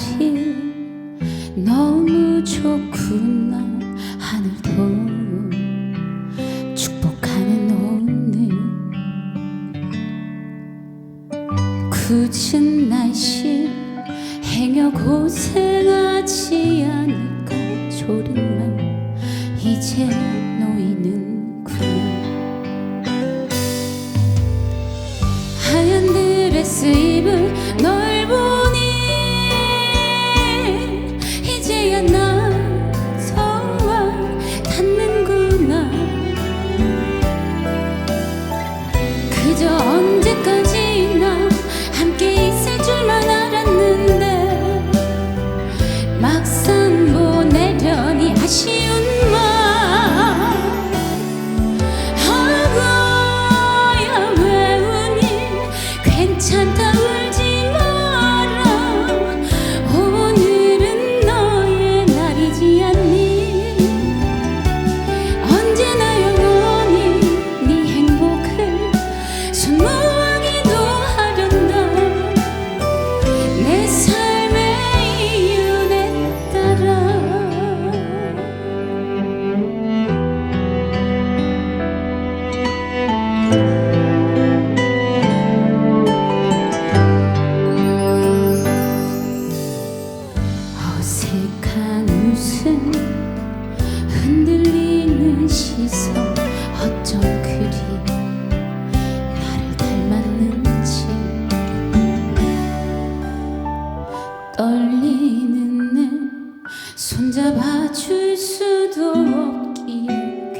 날이 너무 좋구나 하늘도. 축복하는 오늘. 굳은 날씨 행여 고생하지 않을까 졸린 맘 이제 놓이는 막상 보내려니 아쉬운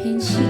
天气。